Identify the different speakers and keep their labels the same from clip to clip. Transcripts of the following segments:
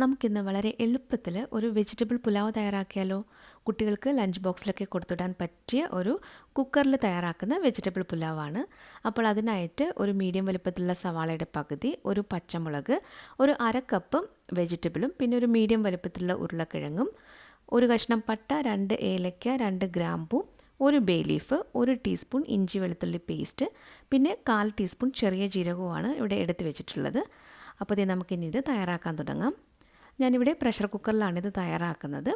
Speaker 1: നമുക്കിന്ന് വളരെ എളുപ്പത്തിൽ ഒരു വെജിറ്റബിൾ പുലാവ് തയ്യാറാക്കിയാലോ? കുട്ടികൾക്ക് ലഞ്ച് ബോക്സിലൊക്കെ കൊടുത്തിടാൻ പറ്റിയ ഒരു കുക്കറിൽ തയ്യാറാക്കുന്ന വെജിറ്റബിൾ പുലാവാണ്. അപ്പോൾ അതിനായിട്ട് ഒരു മീഡിയം വലുപ്പത്തിലുള്ള സവാളയുടെ പകുതി ഒരു പച്ചമുളക് ഒരു അര കപ്പ് വെജിറ്റബിളും പിന്നെ ഒരു മീഡിയം വലുപ്പത്തിലുള്ള ഉരുളക്കിഴങ്ങും ഒരു കഷ്ണം പട്ട രണ്ട് ഏലക്ക രണ്ട് ഗ്രാമ്പൂ ഒരു ബേ ലീഫ് ഒരു ടീസ്പൂൺ ഇഞ്ചി വെളുത്തുള്ളി പേസ്റ്റ് പിന്നെ കാൽ ടീസ്പൂൺ ചെറിയ ജീരകവുമാണ് ഇവിടെ എടുത്ത് വെച്ചിട്ടുള്ളത്. അപ്പോൾ ഇത് നമുക്കിനി ഇത് തയ്യാറാക്കാൻ തുടങ്ങാം. ഞാനിവിടെ പ്രഷർ കുക്കറിലാണ് ഇത് തയ്യാറാക്കുന്നത്.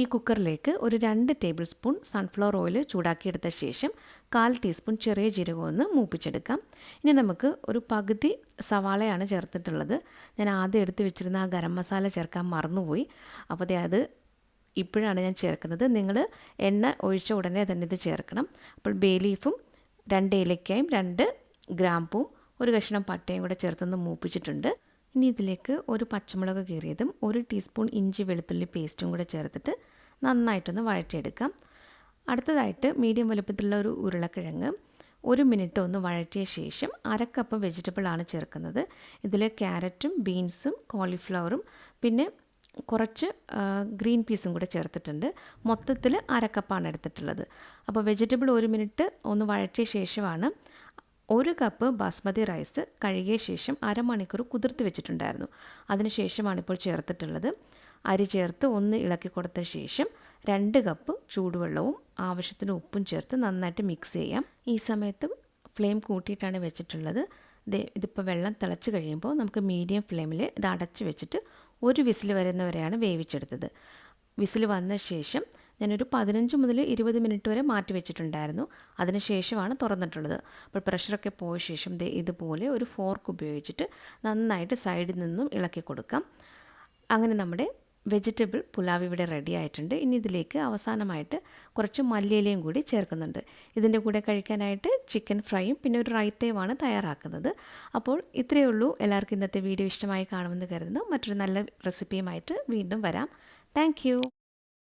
Speaker 1: ഈ കുക്കറിലേക്ക് ഒരു രണ്ട് ടേബിൾ സ്പൂൺ സൺഫ്ലവർ ഓയിൽ ചൂടാക്കിയെടുത്ത ശേഷം കാൽ ടീസ്പൂൺ ചെറിയ ജീരകം ഒന്ന് മൂപ്പിച്ചെടുക്കാം. ഇനി നമുക്ക് ഒരു പകുതി സവാളയാണ് ചേർത്തിട്ടുള്ളത്. ഞാൻ ആദ്യം എടുത്ത് വെച്ചിരുന്ന ആ ഗരം മസാല ചേർക്കാൻ മറന്നുപോയി. അപ്പോൾ അത് ഇപ്പോഴാണ് ഞാൻ ചേർക്കുന്നത്. നിങ്ങൾ എണ്ണ ഒഴിച്ച ഉടനെ തന്നെ ഇത് ചേർക്കണം. അപ്പോൾ ബേ ലീഫും രണ്ട് ഏലക്കായും രണ്ട് ഗ്രാമ്പും ഒരു കഷ്ണം പട്ടയും കൂടെ ചേർത്തൊന്ന് മൂപ്പിച്ചിട്ടുണ്ട്. ഇനി ഇതിലേക്ക് ഒരു പച്ചമുളക് കീറിയതും ഒരു ടീസ്പൂൺ ഇഞ്ചി വെളുത്തുള്ളി പേസ്റ്റും കൂടെ ചേർത്തിട്ട് നന്നായിട്ടൊന്ന് വഴറ്റിയെടുക്കാം. അടുത്തതായിട്ട് മീഡിയം വലുപ്പത്തിലുള്ള ഒരു ഉരുളക്കിഴങ്ങ് ഒരു മിനിറ്റ് ഒന്ന് വഴറ്റിയ ശേഷം അരക്കപ്പ് കപ്പ് വെജിറ്റബിളാണ് ചേർക്കുന്നത്. ഇതിൽ ക്യാരറ്റും ബീൻസും കോളിഫ്ലവറും പിന്നെ കുറച്ച് ഗ്രീൻ പീസും കൂടെ ചേർത്തിട്ടുണ്ട്. മൊത്തത്തിൽ അരക്കപ്പാണ് എടുത്തിട്ടുള്ളത്. അപ്പോൾ വെജിറ്റബിൾ ഒരു മിനിറ്റ് ഒന്ന് വഴറ്റിയ ശേഷമാണ് ഒരു കപ്പ് ബാസ്മതി റൈസ് കഴുകിയ ശേഷം അരമണിക്കൂർ കുതിർത്ത് വെച്ചിട്ടുണ്ടായിരുന്നു. അതിനുശേഷമാണ് ഇപ്പോൾ ചേർത്തിട്ടുള്ളത്. അരി ചേർത്ത് ഒന്ന് ഇളക്കി കൊടുത്ത ശേഷം രണ്ട് കപ്പ് ചൂടുവെള്ളവും ആവശ്യത്തിന് ഉപ്പും ചേർത്ത് നന്നായിട്ട് മിക്സ് ചെയ്യാം. ഈ സമയത്ത് ഫ്ലെയിം കൂട്ടിയിട്ടാണ് വെച്ചിട്ടുള്ളത്. ഇതിപ്പോൾ വെള്ളം തിളച്ച് കഴിയുമ്പോൾ നമുക്ക് മീഡിയം ഫ്ലെയിമിൽ ഇത് അടച്ച് വെച്ചിട്ട് ഒരു വിസിൽ വരുന്നവരെയാണ് വേവിച്ചെടുത്തത്. വിസിൽ വന്ന ശേഷം ഞാനൊരു പതിനഞ്ച് മുതൽ ഇരുപത് മിനിറ്റ് വരെ മാറ്റി വെച്ചിട്ടുണ്ടായിരുന്നു. അതിനുശേഷമാണ് തുറന്നിട്ടുള്ളത്. അപ്പോൾ പ്രഷറൊക്കെ പോയ ശേഷം ദേ ഇതുപോലെ ഒരു ഫോർക്ക് ഉപയോഗിച്ചിട്ട് നന്നായിട്ട് സൈഡിൽ നിന്നും ഇളക്കി കൊടുക്കാം. അങ്ങനെ നമ്മുടെ വെജിറ്റബിൾ പുലാവ് ഇവിടെ റെഡി ആയിട്ടുണ്ട്. ഇനി ഇതിലേക്ക് അവസാനമായിട്ട് കുറച്ച് മല്ലിയിലയും കൂടി ചേർക്കുന്നുണ്ട്. ഇതിന്റെ കൂടെ കഴിക്കാനായിട്ട് ചിക്കൻ ഫ്രൈയും പിന്നെ ഒരു റൈത്തയുമാണ് തയ്യാറാക്കുന്നത്. അപ്പോൾ ഇത്രയേ ഉള്ളൂ. എല്ലാവർക്കും ഇന്നത്തെ വീഡിയോ ഇഷ്ടമായി കാണുമെന്ന് കരുതുന്നു. മറ്റൊരു നല്ല റെസിപ്പിയുമായിട്ട് വീണ്ടും വരാം. താങ്ക്